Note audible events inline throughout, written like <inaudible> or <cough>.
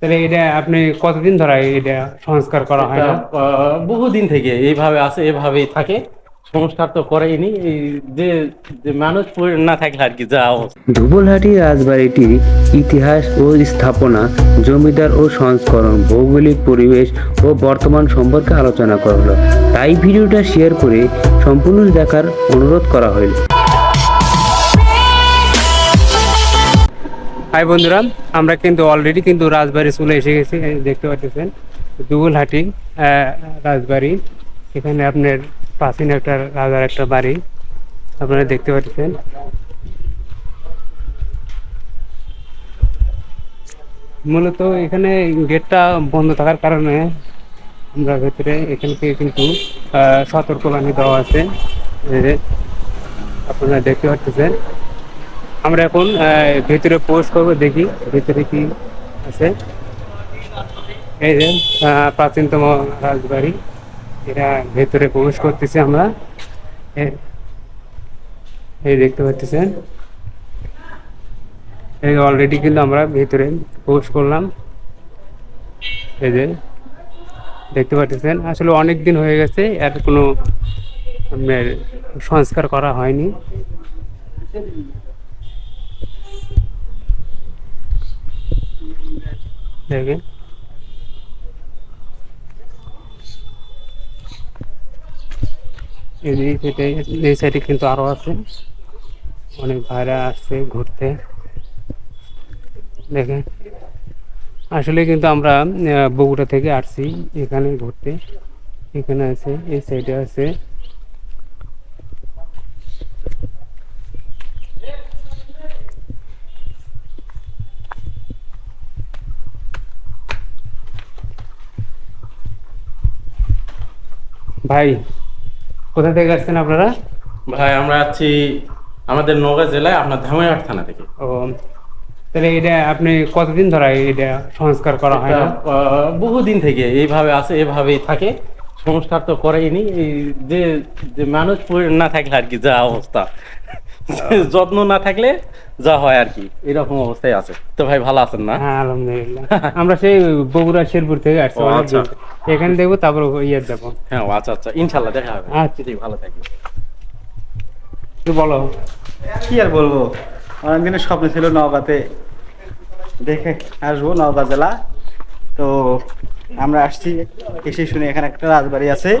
তাহলে এটা আপনি কতদিন ধরে এটা সংস্কার করা হয় না? বহুদিন থেকে এইভাবে আছে এভাবেই থাকে। সংস্কার তো করেইনি এই যে যে মানুষ না থাকলে আর কি যা ধুবলহাটি রাজবাড়িটির ইতিহাস ও স্থাপনা জমিদার ও সংস্করণ ভৌগোলিক পরিবেশ ও বর্তমান সম্পর্কে আলোচনা করা হলো তাই ভিডিওটা শেয়ার করে সম্পূর্ণ দেখার অনুরোধ করা হইল। হাই বন্ধুরা, আমরা কিন্তু অলরেডি কিন্তু রাজবাড়ি চলে এসে গেছি দেখতে পাচ্ছেন দুগুলহাটি রাজবাড়ি। এখানে আপনার প্রাচীন একটা রাজার একটা বাড়ি, আপনারা দেখতে পাচ্ছেন। মূলত এখানে গেটটা বন্ধ থাকার কারণে আমরা ভেতরে এখান থেকে কিন্তু সতর্কবাণী দেওয়া আছে। আপনারা দেখতে পাচ্ছেন। আমরা এখন ভেতরে প্রবেশ করব, দেখি ভেতরে কি আছে। এই যে প্রাচীনতম রাজবাড়ি, এটা ভেতরে প্রবেশ করতেছি আমরা। এই দেখতে পাচ্ছেন। এই অলরেডি কিন্তু আমরা ভেতরে প্রবেশ করলাম। এই যে, দেখতে পাচ্ছেন। আসলে অনেক দিন হয়ে গেছে এর কোনো সংস্কার করা হয়নি। দেখেন এই সাইডে কিন্তু আরও আছে। অনেক ভাইরা আসছে ঘুরতে। দেখেন। আসলে কিন্তু আমরা বগুড়া থেকে আসছি এখানে ঘুরতে। এখানে আছে, এই সাইডে আছে। ভাই কোথা থেকে আসছেন আপনারা? ভাই আমরা আছি আমাদের নওগাঁ জেলায় আপনার ধামাইহাট থানা থেকে। ও তাহলে এটা আপনি কতদিন ধরে এটা সংস্কার করা হয় না? আহ, বহুদিন থেকে এইভাবে আছে এভাবেই থাকে। সংস্কার তো করেইনি এই যে যে মানুষ না থাকলে আর কি যা অবস্থা। <laughs> যত্ন না থাকলে যা হয় আর কি। এরকম অবস্থায় আছে। তো ভাই ভালো আছেন না? হ্যাঁ আলহামদুলিল্লাহ। আমরা সেই বগুড়া শেরপুর থেকে আসছি আচ্ছা। এখানে দেখব তারপর ইয়ে যাব হ্যাঁ আচ্ছা আচ্ছা। ইনশাল্লাহ দেখা হবে। আচ্ছা। ঠিক ভালো থাকবে তুই বলো। কি আর বলব? অনেক দিনের স্বপ্ন ছিল নওগাঁতে। দেখে আসব নওগাঁ জেলা। তো আমরা আসছি, এসে শুনে এখানে একটা রাজবাড়ি আছে।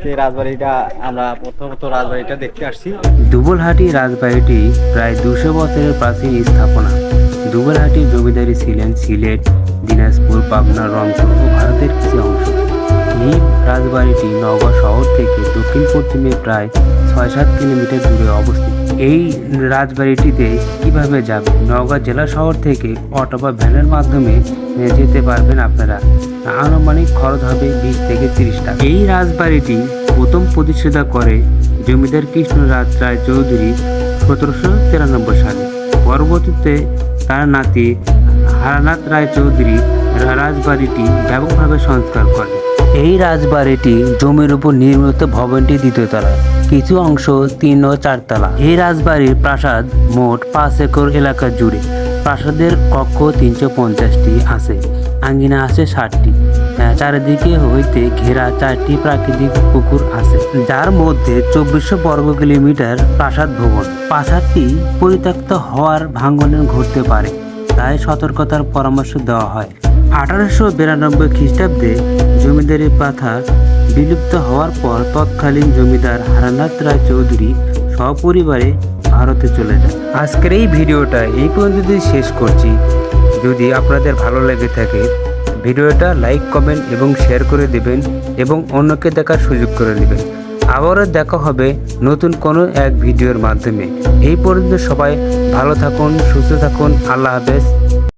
সেই রাজবাড়িটা আমরা প্রথমত রাজবাড়িটা দেখতে আসছি। দুবলহাটি রাজবাড়িটি প্রায় দুশো বছরের প্রাচীন স্থাপনা। দুবলহাটি জমিদারি ছিলেন সিলেট, দিনাজপুর, পাবনা, রংপুর ও ভারতের কিছু অংশ। এই রাজবাড়িটি নওগাঁ শহর থেকে দক্ষিণ পশ্চিমে প্রায় ছয় সাত কিলোমিটার দূরে অবস্থিত। এই রাজবাড়িটিতে কীভাবে যাবে নওগাঁ জেলা শহর থেকে অটো বা ভ্যানের মাধ্যমে যেতে পারবেন আপনারা। আনুমানিক খরচ হবে বিশ থেকে তিরিশ টাকা। এই রাজবাড়িটি প্রথম প্রতিষ্ঠাতা করে জমিদার কৃষ্ণরাজ রায় চৌধুরী সতেরোশো তিরানব্বই সালে। পরবর্তীতে তার নাতি হারানাথ রায় চৌধুরী রাজবাড়িটি ব্যাপকভাবে সংস্কার করে। এই রাজবাড়িটি জমির উপর নির্মিত ভবনটি দ্বিতীয় তলা কিছু অংশ তিন ও চারতলা এই রাজবাড়ির প্রাসাদ মোট পাঁচ একর এলাকা জুড়ে। প্রাসাদের কক্ষ তিনশো পঞ্চাশটি আছে। আঙ্গিনা আছে ষাটটি। চারিদিকে হইতে ঘেরা চারটি প্রাকৃতিক পুকুর আছে। যার মধ্যে চব্বিশশো বর্গ কিলোমিটার প্রাসাদ ভবন। প্রাসাদটি পরিত্যক্ত হওয়ার ভাঙ্গনের ঘটতে পারে, তাই সতর্কতার পরামর্শ দেওয়া হয়। আঠারোশো বিরানব্বই খ্রিস্টাব্দে জমিদারি প্রথা বিলুপ্ত হওয়ার পর তৎকালীন জমিদার হারানাথ রায় চৌধুরী সপরিবারে ভারতে চলে যায় আজকের এই ভিডিওটা এই পর্যন্ত শেষ করছি। যদি আপনাদের ভালো লেগে থাকে, ভিডিওটা লাইক, কমেন্ট এবং শেয়ার করে দেবেন এবং অন্যকে দেখার সুযোগ করে দেবেন। আবারও দেখা হবে নতুন কোনো এক ভিডিওর মাধ্যমে। এই পর্যন্ত সবাই ভালো থাকুন, সুস্থ থাকুন, আল্লাহ হাফেজ।